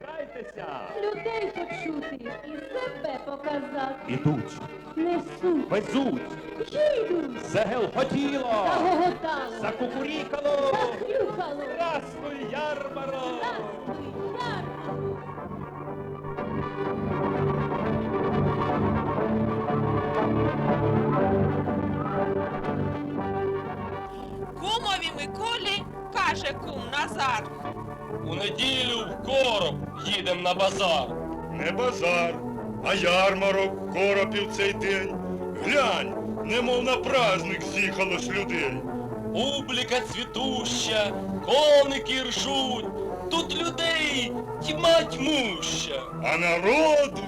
грайтеся, грайтеся. Людей почути і себе показати. Ідуть, Несуть, везуть, їдуть, загелготіло, загоготало, закукурікало, захрюкало. Красний ярмарок. Здравствуй, ярко. Кумові Миколі каже кум Назар. У неділю в короб їдем на базар. Не базар, а ярмарок коропів цей день. Глянь, немов на праздник з'їхалось людей. Публіка цвітуща, коники ржуть, тут людей тьма тьмуща. А народу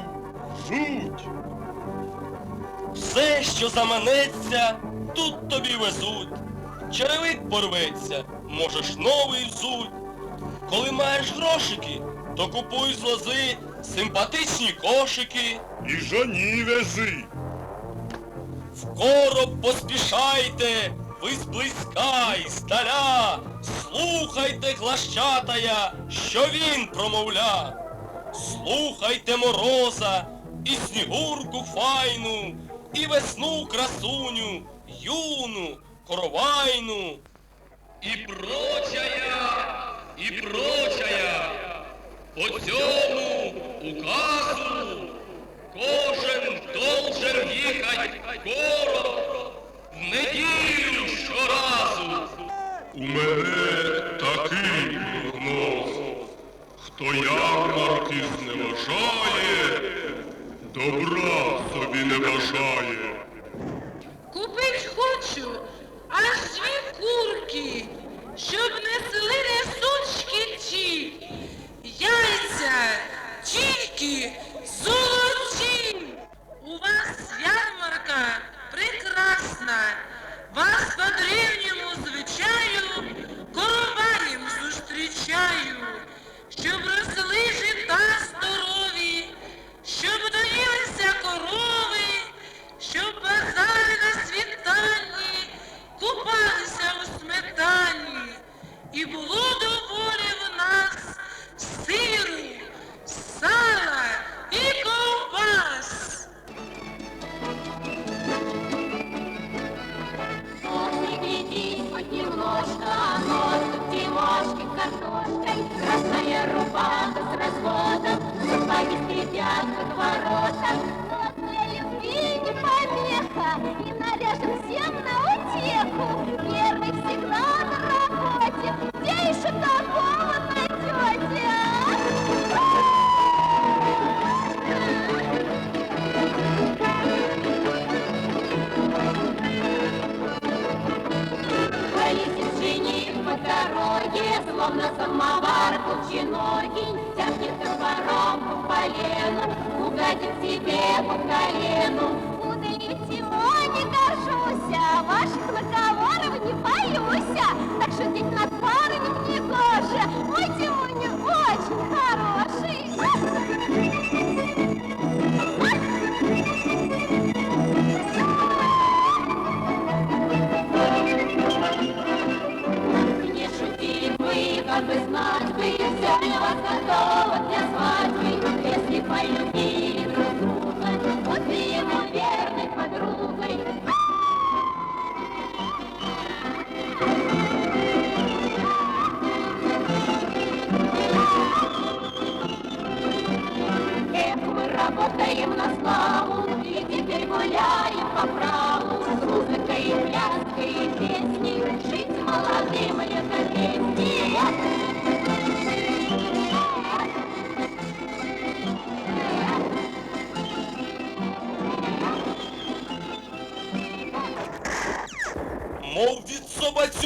жуть. Все, що заманеться, тут тобі везуть. Черевик порветься, можеш новий взуть. Коли маєш грошики, то купуй з лози симпатичні кошики. І жоні вези. В короб поспішайте, ви зблизька і здаля, слухайте глащатая, що він промовля. Слухайте мороза, і снігурку файну, і весну красуню, юну, коровайну. І прочая, і прочая, по цьому указу Кожен должен їхать скоро, в неділю щоразу. У мене такий прогноз. Хто ярмарки зневажає, добра собі не бажає. Словно самовар колченогий, тянет топором по полену, угодит тебе по колену. Удалить его не горжусь, а ваших наговоров не боюсь, так шутить над парами не гоже, мой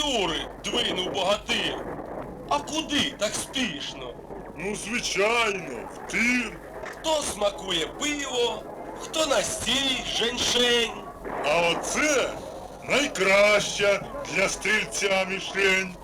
собацюри двинув богатир. А куди так спішно? Ну, звичайно, в тир. Хто смакує пиво, хто настій женьшень. А оце найкраща для стрільця мішень.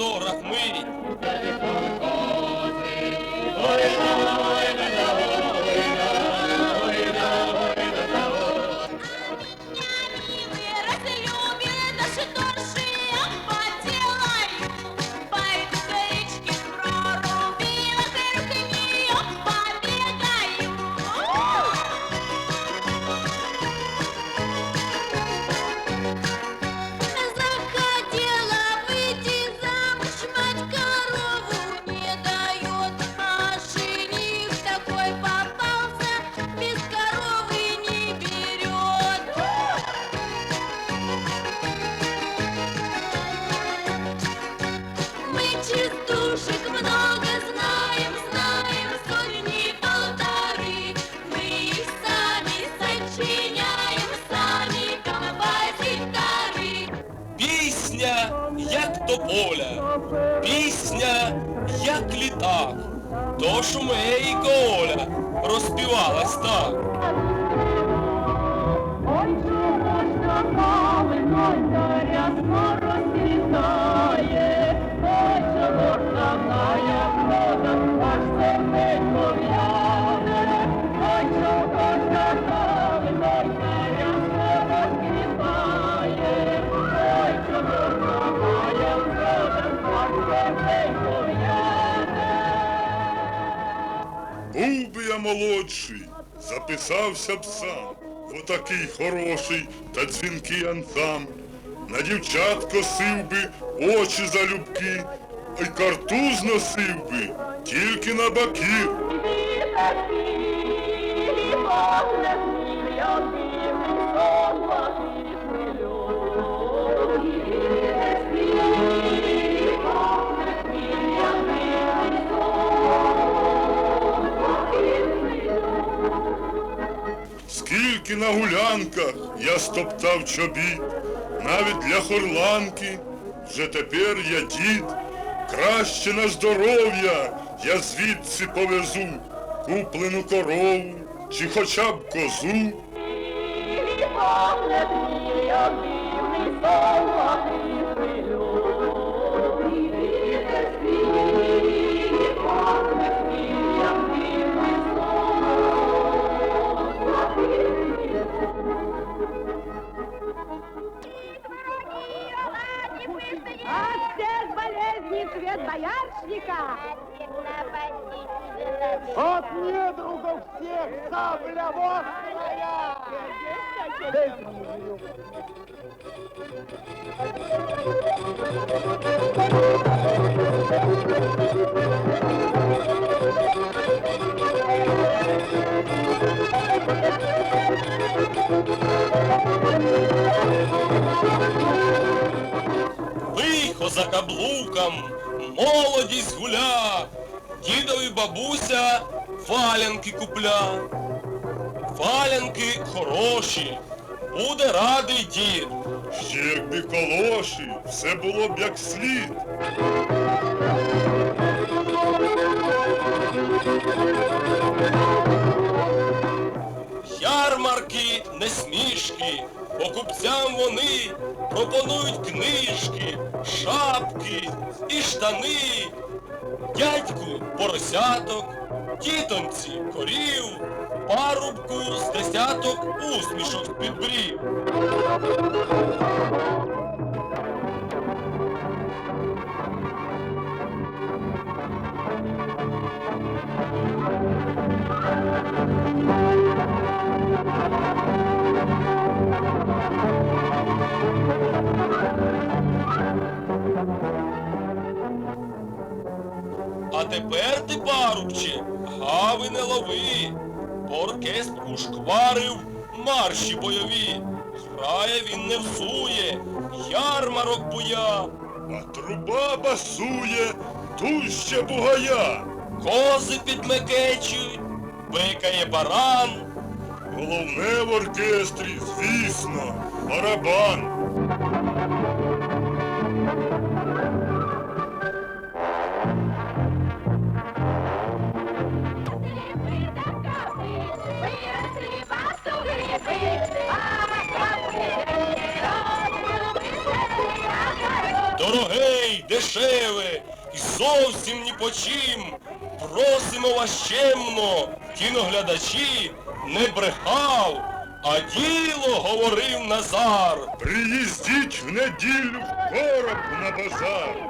Фотограф мить. Як літак. То шумейко Оля розпівалась так. Молодший, записався б сам отакий хороший та дзвінкий ансамбль. На дівчат косив би очі залюбки, й картуз носив би тільки на баки. Скільки на гулянках я стоптав чобіт, навіть для хорланки вже тепер я дід. Краще на здоров'я я звідси повезу куплену корову чи хоча б козу. Лихо за каблуком, молодість гуля, дідові бабуся валянки купля. Валянки хороші, буде радий дід. Ще якби колоші, все було б як слід. Ярмарки не смішки, покупцям вони пропонують книжки, шапки і штани. Дядьку поросяток, тітонці корів, парубку з десяток усмішок підбрів. А тепер ти, парубче, гави не лови оркестр ушкварив марші бойові. Грає він не всує, ярмарок буя, А труба басує дужче бугая. кози підмекечуть, бикає баран. Головне в оркестрі, звісно, барабан. Зовсім ні по чим. Просимо вас чемно, кіноглядачі, не брехав, а діло говорив Назар. Приїздіть в неділю в короб на базар.